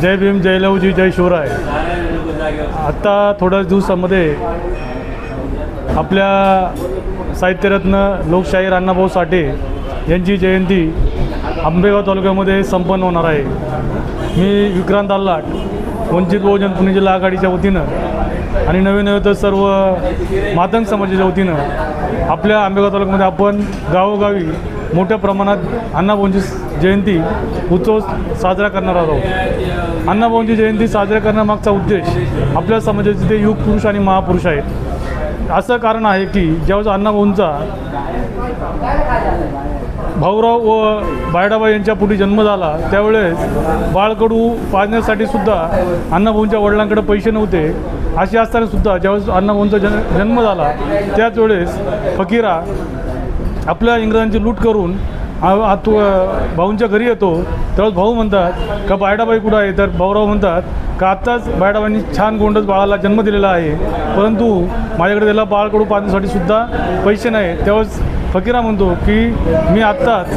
जय भीम जय लवजी जय शिवराय. आत्ता थोड्याच दिवसामध्ये आपल्या साहित्यरत्न लोकशाहीर अण्णाभाऊ साठे यांची जयंती आंबेगाव तालुक्यामध्ये संपन्न होणार आहे. मी विक्रांत आल्लाट वंचित बहुजन पुणे जिल्हा आघाडीच्या वतीनं आणि नवीन नवे तर सर्व मातंग समाजाच्या वतीनं आपल्या आंबेगाव तालुक्यामध्ये आपण गावोगावी मोठ्या प्रमाणात अण्णाभाऊंची जयंती उत्सव साजरा करणार आहोत. अण्णाभाऊंची जयंती साजरा करण्यामागचा उद्देश आपल्या समाजाचे ते युग पुरुष आणि महापुरुष आहेत. असं कारण आहे की ज्यावेळेस अण्णाभाऊंचा भाऊराव व बायडाबाई यांच्या पुढे जन्म झाला त्यावेळेस बाळकडू पाजण्यासाठी सुद्धा अण्णाभाऊंच्या वडिलांकडे पैसे नव्हते. असे असताना सुद्धा ज्यावेळेस अण्णाभाऊंचा जन जन्म झाला त्याच वेळेस फकीरा आपल्या इंग्रजांची लूट करून तू भाऊंच्या घरी येतो. त्यावेळेस भाऊ म्हणतात का बायडाबाई कुठं आहे? तर भाऊराव म्हणतात का आत्ताच बायडाबाईंनी छान गोंडस बाळाला जन्म दिलेला आहे. परंतु माझ्याकडे त्याला बाळकडू पाहण्यासाठी सुद्धा पैसे नाही. त्यावेळेस फकीरा म्हणतो की मी आत्ताच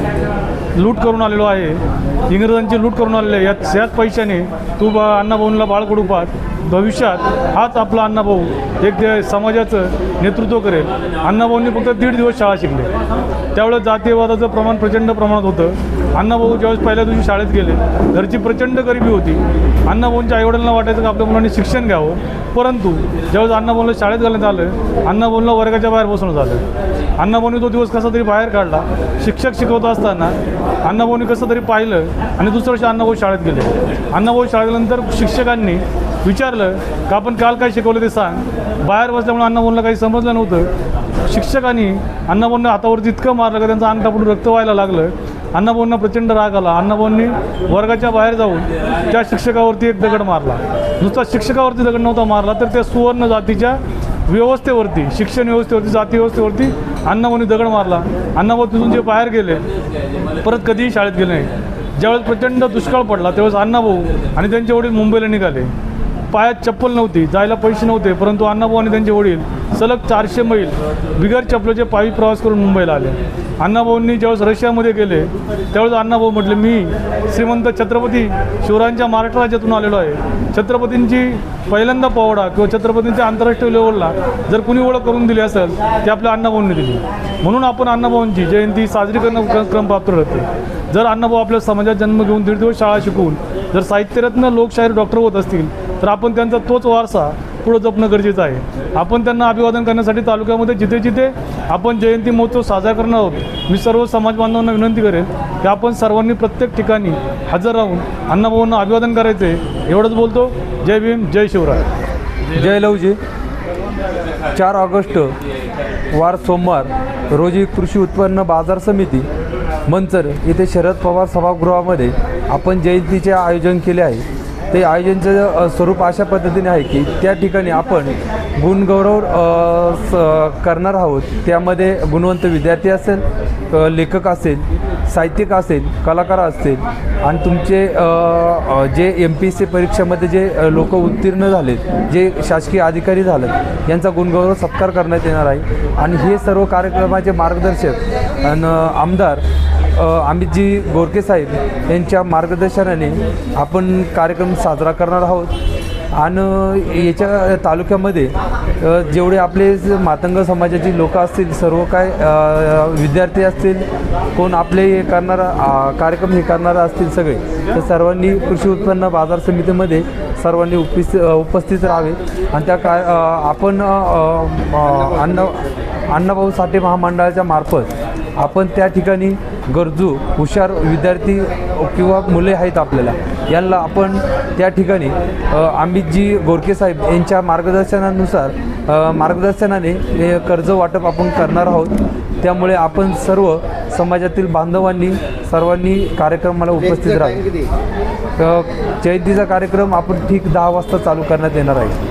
लूट करून आलेलो आहे. इंग्रजांची लूट करून आलेले आहे याच याच पैशाने तू बा अण्णाभाऊंना बाळकडू पाहत भविष्यात हाच आपला अण्णाभाऊ एक ते समाजाचं नेतृत्व करेल. अण्णाभाऊंनी फक्त दीड दिवस शाळा शिकले. त्यावेळेस जातीयवादाचं प्रमाण प्रचंड प्रमाणात होतं. अण्णाभाऊ ज्यावेळेस पहिल्या दिवशी शाळेत गेले घरची प्रचंड गरिबी होती. अण्णाभाऊंच्या आईवडिलांना वाटायचं की आपल्या मुलांनी शिक्षण घ्यावं. परंतु ज्यावेळेस अण्णाभाऊला शाळेत घालण्यात आलं अण्णाभाऊला वर्गाच्या बाहेर बसवण्यात आलं. अण्णाभाऊनी तो दिवस कसा तरी बाहेर काढला. शिक्षक शिकवत असताना अण्णाभाऊनी कसं तरी पाहिलं आणि दुसऱ्या वर्षी अण्णाभाऊ शाळेत गेले. अण्णाभाऊ शाळेत गेल्यानंतर शिक्षकांनी विचारलं का आपण काल काय शिकवलं ते सांग. बाहेर बसल्यामुळे अण्णाभाऊला काही समजलं नव्हतं. शिक्षकांनी अण्णाभाऊंना हातावरती इतकं मारलं का त्यांचं अंग कापून रक्त व्हायला लागलं. अण्णाभाऊंना प्रचंड राग आला. अण्णाभाऊंनी वर्गाच्या बाहेर जाऊन त्या शिक्षकावरती एक दगड मारला. नुसता शिक्षकावरती दगड नव्हता मारला तर त्या सुवर्ण जातीच्या व्यवस्थेवरती शिक्षण व्यवस्थेवरती जाती व्यवस्थेवरती अण्णाभाऊनी दगड मारला. अण्णाभाऊ तिथून जे बाहेर गेले परत कधीही शाळेत गेले नाही. ज्यावेळेस प्रचंड दुष्काळ पडला त्यावेळेस अण्णाभाऊ आणि त्यांचे वडील मुंबईला निघाले. पायात चप्पल नव्हती जायला पैसे नव्हते परंतु अण्णाभाऊ आणि त्यांचे वडील सलग चारशे मैल बिगर चपलेचे पायी प्रवास करून मुंबईला आले. अण्णाभाऊंनी ज्यावेळेस रशियामध्ये गेले त्यावेळेस अण्णाभाऊ म्हटले मी श्रीमंत छत्रपती शिवरायांच्या महाराष्ट्र राज्यातून आलेलो आहे. छत्रपतींची पहिल्यांदा पोवडा किंवा छत्रपतींच्या आंतरराष्ट्रीय लेवलला जर कुणी ओळख करून दिली असेल ती आपल्या अण्णाभाऊंनी दिली. म्हणून आपण अण्णाभाऊंची जयंती साजरी करणं क्रम- क्रम प्राप्त ठरते. जर अण्णाभाऊ आपल्या समाजात जन्म घेऊन दीड दिवस शाळा शिकवून जर साहित्यरत्न लोकशाहीर डॉक्टर होत असतील तर आपण त्यांचा तोच वारसा पुढं जपणं गरजेचं आहे. आपण त्यांना अभिवादन करण्यासाठी तालुक्यामध्ये जिथे जिथे आपण जयंती महोत्सव साजरा करणार आहोत मी सर्व समाज बांधवांना विनंती करेन की आपण सर्वांनी प्रत्येक ठिकाणी हजर राहून अण्णाभाऊंना अभिवादन करायचं आहे. एवढंच बोलतो. जय भीम जय शिवराय. जय लवजी. चार ऑगस्ट वार सोमवार रोजी कृषी उत्पन्न बाजार समिती मंचर येथे शरद पवार सभागृहामध्ये आपण जयंतीचे आयोजन केले आहे. ते आयोजनचं स्वरूप अशा पद्धतीने आहे की त्या ठिकाणी आपण गुणगौरव स- करणार आहोत. त्यामध्ये गुणवंत विद्यार्थी असेल लेखक असेल साहित्यिक असेल कलाकार असतील आणि तुमचे जे एम पी एस सी परीक्षेमध्ये जे लोक उत्तीर्ण झालेत जे शासकीय अधिकारी झालेत यांचा गुणगौरव सत्कार करण्यात येणार आहे. आणि हे सर्व कार्यक्रमाचे मार्गदर्शक आणि आमदार अमितजी गोरके साहेब यांच्या मार्गदर्शनाने आपण कार्यक्रम साजरा करणार आहोत. आणि याच्या तालुक्यामध्ये जेवढे आपले मातंग समाजाची लोक असतील सर्व काय विद्यार्थी असतील कोण आपले हे करणारा कार्यक्रम हे करणारा असतील सगळे तर सर्वांनी कृषी उत्पन्न बाजार समितीमध्ये सर्वांनी उपस्थित उपस्थित राहावे. आणि त्या काय आपण अन्न अण्णाभाऊ साठे महामंडळाच्या मार्फत आपण त्या ठिकाणी गरजू हुशार विद्यार्थी किंवा मुले आहेत आपल्याला. यांना आपण त्या ठिकाणी अमितजी गोरके साहेब यांच्या मार्गदर्शनानुसार मार्गदर्शनाने कर्ज वाटप आपण करणार आहोत. त्यामुळे आपण सर्व समाजातील बांधवांनी सर्वांनी कार्यक्रमाला उपस्थित राहावे. अ, जयंतीचा कार्यक्रम आपण ठीक दहा वाजता चालू करण्यात येणार आहे.